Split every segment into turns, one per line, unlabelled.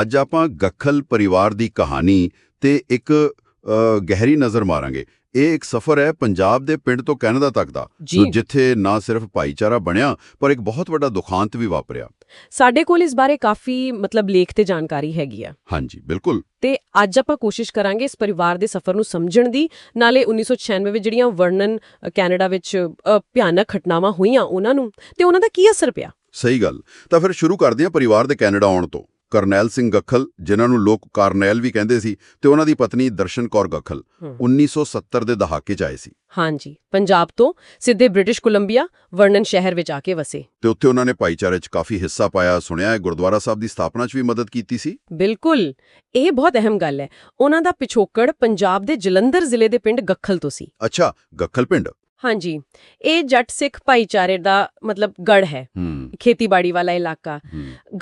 ਅੱਜ ਆਪਾਂ ਗੱਖਲ ਪਰਿਵਾਰ ਦੀ ਕਹਾਣੀ ਤੇ ਇੱਕ ਗਹਿਰੀ ਨਜ਼ਰ ਮਾਰਾਂਗੇ। ਇਹ ਇੱਕ ਸਫ਼ਰ ਹੈ ਪੰਜਾਬ ਦੇ ਪਿੰਡ ਤੋਂ ਕੈਨੇਡਾ ਤੱਕ ਦਾ
ਜੀ।
ਜਿੱਥੇ ਨਾ ਸਿਰਫ ਭਾਈਚਾਰਾ ਬਣਿਆ ਪਰ ਇੱਕ ਬਹੁਤ ਵੱਡਾ ਦੁਖਾਂਤ ਵੀ ਵਾਪਰਿਆ।
ਸਾਡੇ ਕੋਲ ਇਸ ਬਾਰੇ ਕਾਫੀ ਮਤਲਬ ਲੇਖ ਤੇ ਜਾਣਕਾਰੀ ਹੈਗੀ ਆ।
ਹਾਂਜੀ ਬਿਲਕੁਲ।
ਤੇ ਅੱਜ ਆਪਾਂ ਕੋਸ਼ਿਸ਼ ਕਰਾਂਗੇ ਇਸ ਪਰਿਵਾਰ ਦੇ ਸਫ਼ਰ ਨੂੰ ਸਮਝਣ ਦੀ। ਨਾਲੇ 1996 ਵਿੱਚ ਜਿਹੜੀਆਂ ਵਰਣਨ ਕੈਨੇਡਾ ਵਿੱਚ ਭਿਆਨਕ ਘਟਨਾਵਾਂ ਹੋਈਆਂ ਉਹਨਾਂ ਨੂੰ ਤੇ ਉਹਨਾਂ ਦਾ ਕੀ ਅਸਰ ਪਿਆ?
ਸਹੀ ਗੱਲ। ਤਾਂ ਫਿਰ ਸ਼ੁਰੂ ਕਰਦੇ ਹਾਂ ਪਰਿਵਾਰ ਦੇ ਕੈਨੇਡਾ ਆਉਣ ਤੋਂ। ਕਰਨੈਲ ਸਿੰਘ ਗੱਖਲ ਜਿਨ੍ਹਾਂ ਨੂੰ ਲੋਕ ਕਾਰਨੈਲ ਵੀ ਕਹਿੰਦੇ ਸੀ ਤੇ ਉਹਨਾਂ ਦੀ ਪਤਨੀ ਦਰਸ਼ਨ ਕੌਰ ਗੱਖਲ
ਹਮ।
1970 ਦੇ ਦਹਾਕੇ 'ਚ ਆਏ ਸੀ।
ਹਾਂਜੀ ਪੰਜਾਬ ਤੋਂ ਸਿੱਧੇ ਬ੍ਰਿਟਿਸ਼ ਕੋਲੰਬੀਆ ਵਰਣਨ ਸ਼ਹਿਰ ਵਿੱਚ ਆ ਕੇ ਵਸੇ।
ਤੇ ਉੱਥੇ ਉਹਨਾਂ ਨੇ ਭਾਈਚਾਰੇ 'ਚ ਕਾਫੀ ਹਿੱਸਾ ਪਾਇਆ ਸੁਣਿਆ ਹੈ ਗੁਰਦੁਆਰਾ ਸਾਹਿਬ ਦੀ ਸਥਾਪਨਾ 'ਚ ਵੀ ਮਦਦ ਕੀਤੀ ਸੀ।
ਬਿਲਕੁਲ ਇਹ ਬਹੁਤ ਅਹਿਮ ਗੱਲ ਹੈ। ਉਹਨਾਂ ਦਾ ਪਿਛੋਕੜ ਪੰਜਾਬ ਦੇ ਜਲੰਧਰ ਜ਼ਿਲ੍ਹੇ ਦੇ ਪਿੰਡ ਗੱਖਲ ਤੋਂ ਸੀ।
ਅੱਛਾ ਗੱਖਲ ਪਿੰਡ?
ਹਾਂਜੀ ਇਹ ਜੱਟ ਸਿੱਖ ਭਾਈਚਾਰੇ ਦਾ ਮਤਲਬ ਗੜ ਹੈ। ਖੇਤੀਬਾੜੀ ਵਾਲਾ ਇਲਾਕਾ।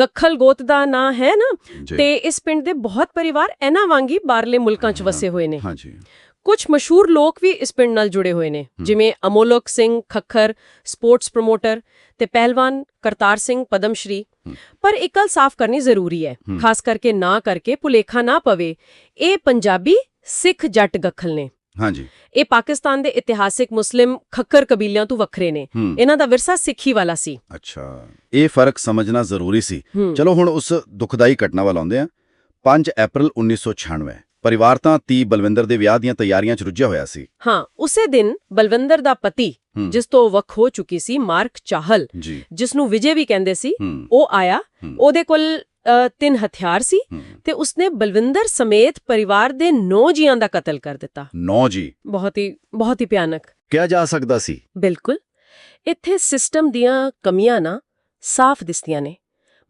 ਗੱਖਲ ਗੋਤ ਦਾ ਨਾਂ ਹੈ ਨਾ? ਤੇ ਇਸ ਪਿੰਡ ਦੇ ਬਹੁਤ ਪਰਿਵਾਰ ਇਹਨਾਂ ਵਾਂਗੀ ਬਾਹਰਲੇ ਮੁਲਕਾਂ 'ਚ ਵਸੇ ਹੋਏ ਨੇ।
ਹਾਂਜੀ।
ਕੁਝ ਮਸ਼ਹੂਰ ਲੋਕ ਵੀ ਇਸ ਪਿੰਡ ਨਾਲ ਜੁੜੇ ਹੋਏ ਨੇ। ਜਿਵੇਂ ਅਮੋਲਕ ਸਿੰਘ ਖੱਖਰ ਸਪੋਰਟਸ ਪ੍ਰਮੋਟਰ ਤੇ ਪਹਿਲਵਾਨ ਕਰਤਾਰ ਸਿੰਘ ਪਦਮਸ਼੍ਰੀ। ਪਰ ਇੱਕ ਗੱਲ ਸਾਫ਼ ਕਰਨੀ ਜ਼ਰੂਰੀ ਹੈ। ਖਾਸ ਕਰਕੇ ਨਾ ਕਰਕੇ ਭੁਲੇਖਾ ਨਾ ਪਵੇ ਇਹ ਪੰਜਾਬੀ ਸਿੱਖ ਜੱਟ ਗੱਖਲ ਨੇ।
ਹਾਂਜੀ।
ਇਹ ਪਾਕਿਸਤਾਨ ਦੇ ਇਤਿਹਾਸਿਕ ਮੁਸਲਿਮ ਖੱਕਰ ਕਬੀਲਿਆਂ ਤੋਂ ਵੱਖਰੇ ਨੇ। ਇਹਨਾਂ ਦਾ ਵਿਰਸਾ ਸਿੱਖੀ ਵਾਲਾ ਸੀ।
ਅੱਛਾ।
ਇਹ ਫ਼ਰਕ ਸਮਝਣਾ ਜ਼ਰੂਰੀ ਸੀ। ਚਲੋ ਹੁਣ ਉਸ ਦੁਖਦਾਈ ਘਟਨਾ ਵੱਲ ਆਉਂਦੇ ਹਾਂ। 5 ਅਪ੍ਰੈਲ 1996 ਪਰਿਵਾਰ ਤਾਂ 30 ਬਲਵਿੰਦਰ ਦੇ ਵਿਆਹ ਦੀਆਂ ਤਿਆਰੀਆਂ 'ਚ ਰੁੱਝਿਆ ਹੋਇਆ ਸੀ।
ਹਾਂ ਉਸੇ ਦਿਨ ਬਲਵਿੰਦਰ ਦਾ ਪਤੀ। ਜਿਸ ਤੋਂ ਵੱਖ ਹੋ ਚੁੱਕੀ ਸੀ ਮਾਰਕ ਚਾਹਲ ਜਿਸ ਨੂੰ ਵਿਜੇ ਵੀ ਕਹਿੰਦੇ ਸੀ ਉਹ ਆਇਆ। ਉਹਦੇ ਕੋਲ ਤਿੰਨ ਹਥਿਆਰ ਸੀ ਤੇ ਉਸਨੇ ਬਲਵਿੰਦਰ ਸਮੇਤ ਪਰਿਵਾਰ ਦੇ 9 ਜੀਆਂ ਦਾ ਕਤਲ ਕਰ ਦਿੱਤਾ।
ਨੌ ਜੀ।
ਬਹੁਤ ਹੀ ਬਹੁਤ ਹੀ ਭਿਆਨਕ।
ਕਿਹਾ ਜਾ ਸਕਦਾ ਸੀ।
ਬਿਲਕੁਲ। ਇੱਥੇ ਸਿਸਟਮ ਦੀਆਂ ਕਮੀਆਂ ਨਾ ਸਾਫ਼ ਦਿਸਦੀਆਂ ਨੇ।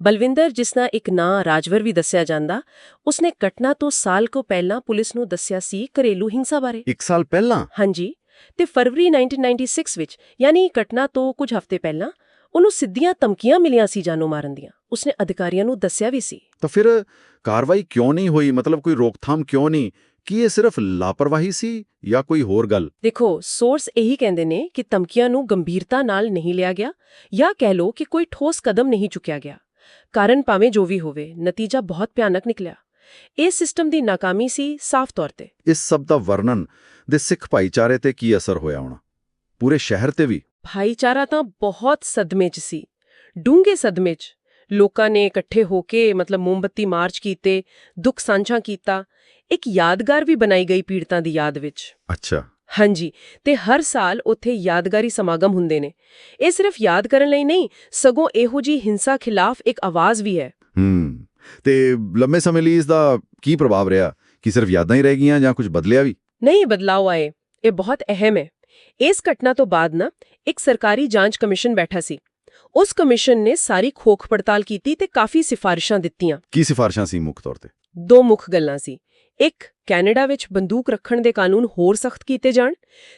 ਬਲਵਿੰਦਰ ਜਿਸ ਦਾ ਇੱਕ ਨਾਂ ਰਾਜਵਰ ਵੀ ਦੱਸਿਆ ਜਾਂਦਾ ਉਸਨੇ ਘਟਨਾ ਤੋਂ ਸਾਲ ਕੋ ਪਹਿਲਾਂ ਪੁਲਿਸ ਨੂੰ ਦੱਸਿਆ ਸੀ ਘਰੇਲੂ ਹਿੰਸਾ ਬਾਰੇ।
ਇੱਕ ਸਾਲ ਪਹਿਲਾਂ?
ਹਾਂਜੀ। ਤੇ ਫਰਵਰੀ 1996 ਵਿੱਚ ਯਾਨੀ ਘਟਨਾ ਤੋਂ ਕੁਝ ਹਫ਼ਤੇ ਪਹਿਲਾਂ ਉਹਨੂੰ ਸਿੱਧੀਆਂ ਧਮਕੀਆਂ ਮਿਲੀਆਂ ਸੀ ਜਾਨੋਂ ਮਾਰਨ ਦੀਆਂ। ਉਸਨੇ ਅਧਿਕਾਰੀਆਂ ਨੂੰ ਦੱਸਿਆ ਵੀ ਸੀ।
ਤਾਂ ਫਿਰ ਕਾਰਵਾਈ ਕਿਉਂ ਨਹੀਂ ਹੋਈ? ਮਤਲਬ ਕੋਈ ਰੋਕਥਾਮ ਕਿਉਂ ਨਹੀਂ? ਕੀ ਇਹ ਸਿਰਫ ਲਾਪਰਵਾਹੀ ਸੀ ਜਾਂ ਕੋਈ ਹੋਰ ਗੱਲ?
ਦੇਖੋ ਸੋਰਸ ਇਹੀ ਕਹਿੰਦੇ ਨੇ ਕਿ ਧਮਕੀਆਂ ਨੂੰ ਗੰਭੀਰਤਾ ਨਾਲ ਨਹੀਂ ਲਿਆ ਗਿਆ ਜਾਂ ਕਹਿ ਲੋ ਕਿ ਕੋਈ ਠੋਸ ਕਦਮ ਨਹੀਂ ਚੁੱਕਿਆ ਗਿਆ। ਕਾਰਨ ਭਾਵੇਂ ਜੋ ਵੀ ਹੋਵੇ ਨਤੀਜਾ ਬਹੁਤ ਭਿਆਨਕ ਨਿਕਲਿਆ। ਇਹ ਸਿਸਟਮ ਦੀ ਨਾਕਾਮੀ ਸੀ ਸਾਫ਼ ਤੌਰ ਤੇ।
ਇਸ ਸਭ ਦਾ ਵਰਣਨ ਦੇ ਸਿੱਖ ਭਾਈਚਾਰੇ ਤੇ ਕੀ ਅਸਰ ਹੋਇਆ ਹੋਣਾ? ਪੂਰੇ ਸ਼ਹਿਰ ਤੇ ਵੀ।
ਭਾਈਚਾਰਾ ਤਾਂ ਬਹੁਤ ਸਦਮੇ 'ਚ ਸੀ। ਡੂੰਘੇ ਸਦਮੇ 'ਚ। ਲੋਕਾਂ ਨੇ ਇਕੱਠੇ ਹੋ ਕੇ ਮਤਲਬ ਮੋਮਬੱਤੀ ਮਾਰਚ ਕੀਤੇ ਦੁੱਖ ਸਾਂਝਾ ਕੀਤਾ। ਇੱਕ ਯਾਦਗਾਰ ਵੀ ਬਣਾਈ ਗਈ ਪੀੜਤਾਂ ਦੀ ਯਾਦ ਵਿੱਚ।
ਅੱਛਾ।
ਹਾਂਜੀ ਤੇ ਹਰ ਸਾਲ ਉੱਥੇ ਯਾਦਗਾਰੀ ਸਮਾਗਮ ਹੁੰਦੇ ਨੇ। ਇਹ ਸਿਰਫ ਯਾਦ ਕਰਨ ਲਈ ਨਹੀਂ ਸਗੋਂ ਇਹੋ ਜੀ ਹਿੰਸਾ ਖਿਲਾਫ ਇੱਕ ਆਵਾਜ਼ ਵੀ ਹੈ।
ਹੂੰ ਤੇ ਲੰਮੇ ਸਮੇਂ ਲਈ ਇਸ ਦਾ ਕੀ ਪ੍ਰਭਾਵ ਰਿਹਾ? ਕਿ ਸਿਰਫ ਯਾਦਾਂ ਹੀ ਰਹਿ ਗਈਆਂ ਜਾਂ ਕੁਝ ਬਦਲਿਆ ਵੀ?
ਨਹੀਂ ਬਦਲਾਅ ਆਏ। ਇਹ ਬਹੁਤ ਅਹਿਮ ਹੈ। ਇਸ ਘਟਨਾ ਤੋਂ ਬਾਅਦ ਨਾ ਇੱਕ ਸਰਕਾਰੀ ਜਾਂਚ ਕਮਿਸ਼ਨ ਬੈਠਾ ਸੀ। ਉਸ ਕਮਿਸ਼ਨ ਨੇ ਸਾਰੀ ਖੋਖ ਪੜਤਾਲ ਕੀਤੀ ਤੇ ਕਾਫੀ ਸਿਫਾਰਿਸ਼ਾਂ ਦਿੱਤੀਆਂ।
ਕੀ ਸਿਫਾਰਿਸ਼ਾਂ ਸੀ ਮੁੱਖ ਤੌਰ ਤੇ?
ਦੋ ਮੁੱਖ ਗੱਲਾਂ ਸੀ। ਇੱਕ ਕੈਨੇਡਾ ਵਿੱਚ ਬੰਦੂਕ ਰੱਖਣ ਦੇ ਕਾਨੂੰਨ ਹੋਰ ਸਖਤ ਕੀਤੇ ਜਾਣ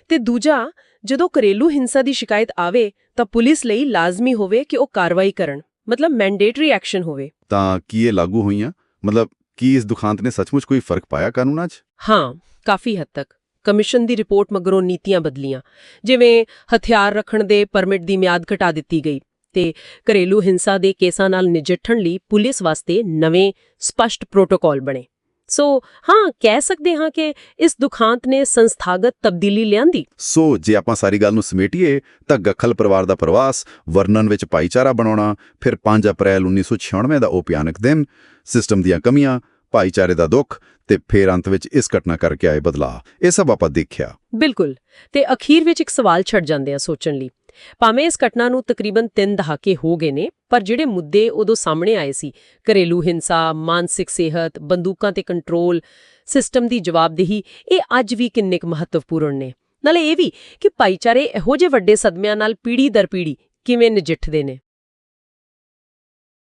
ਤੇ ਦੂਜਾ ਜਦੋਂ ਘਰੇਲੂ ਹਿੰਸਾ ਦੀ ਸ਼ਿਕਾਇਤ ਆਵੇ ਤਾਂ ਪੁਲਿਸ ਲਈ ਲਾਜ਼ਮੀ ਹੋਵੇ ਕਿ ਉਹ ਕਾਰਵਾਈ ਕਰਨ ਮਤਲਬ ਮੈਂਡੇਟਰੀ ਐਕਸ਼ਨ ਹੋਵੇ।
ਤਾਂ ਕੀ ਇਹ ਲਾਗੂ ਹੋਈਆਂ? ਮਤਲਬ ਕੀ ਇਸ ਦੁਖਾਂਤ ਨੇ ਸੱਚਮੁੱਚ ਕੋਈ ਫ਼ਰਕ ਪਾਇਆ ਕਾਨੂੰਨਾਂ 'ਚ?
ਹਾਂ ਕਾਫੀ ਹੱਦ ਤੱਕ। ਕਮਿਸ਼ਨ ਦੀ ਰਿਪੋਰਟ ਮਗਰੋਂ ਨੀਤੀਆਂ ਬਦਲੀਆਂ, ਜਿਵੇਂ ਹਥਿਆਰ ਰੱਖਣ ਦੇ ਪਰਮਿਟ ਦੀ ਮਿਆਦ ਘਟਾ ਦਿੱਤੀ ਗਈ ਤੇ ਘਰੇਲੂ ਹਿੰਸਾ ਦੇ ਕੇਸਾਂ ਨਾਲ ਨਜਿੱਠਣ ਲਈ ਪੁਲਿਸ ਵਾਸਤੇ ਨਵੇਂ ਸਪਸ਼ਟ ਪ੍ਰੋਟੋਕਾਲ ਬਣੇ। ਸੋ ਹਾਂ, ਕਹਿ ਸਕਦੇ ਹਾਂ ਕਿ ਇਸ ਦੁਖਾਂਤ ਨੇ ਸੰਸਥਾਗਤ ਤਬਦੀਲੀ ਲਿਆਂਦੀ।
ਸੋ ਜੇ ਆਪਾਂ ਸਾਰੀ ਗੱਲ ਨੂੰ ਸਮੇਟੀਏ, ਤਾਂ ਗੱਖਲ ਪਰਿਵਾਰ ਦਾ ਪ੍ਰਵਾਸ, ਵਰਣਨ ਵਿੱਚ ਭਾਈਚਾਰਾ ਬਣਾਉਣਾ, ਫਿਰ 5 ਅਪ੍ਰੈਲ 1996 ਦਾ ਉਹ ਭਿਆਨਕ ਦਿਨ, ਸਿਸਟਮ ਦੀਆਂ ਕਮੀਆਂ ਭਾਈਚਾਰੇ ਦਾ ਦੁੱਖ ਤੇ ਫਿਰ ਅੰਤ ਵਿੱਚ ਇਸ ਘਟਨਾ ਕਰਕੇ ਆਏ ਬਦਲਾਅ। ਇਹ ਸਭ ਆਪਾਂ ਦੇਖਿਆ।
ਬਿਲਕੁਲ। ਤੇ ਅਖੀਰ ਵਿੱਚ ਇੱਕ ਸਵਾਲ ਛੱਡ ਜਾਂਦੇ ਆ ਸੋਚਣ ਲਈ। ਭਾਵੇਂ ਇਸ ਘਟਨਾ ਨੂੰ ਤਕਰੀਬਨ 3 ਦਹਾਕੇ ਹੋ ਗਏ ਨੇ, ਪਰ ਜਿਹੜੇ ਮੁੱਦੇ ਉਦੋਂ ਸਾਹਮਣੇ ਆਏ ਸੀ, ਘਰੇਲੂ ਹਿੰਸਾ, ਮਾਨਸਿਕ ਸਿਹਤ, ਬੰਦੂਕਾਂ ਤੇ ਕੰਟਰੋਲ, ਸਿਸਟਮ ਦੀ ਜਵਾਬਦੇਹੀ, ਇਹ ਅੱਜ ਵੀ ਕਿੰਨੇ ਕੁ ਮਹੱਤਵਪੂਰਨ ਨੇ। ਨਾਲੇ ਇਹ ਵੀ ਕਿ ਭਾਈਚਾਰੇ ਇਹੋ ਜਿਹੇ ਵੱਡੇ ਸਦਮਿਆਂ ਨਾਲ ਪੀੜ੍ਹੀ ਦਰ ਪੀੜ੍ਹੀ ਕਿਵੇਂ ਨਜਿੱਠਦੇ ਨੇ।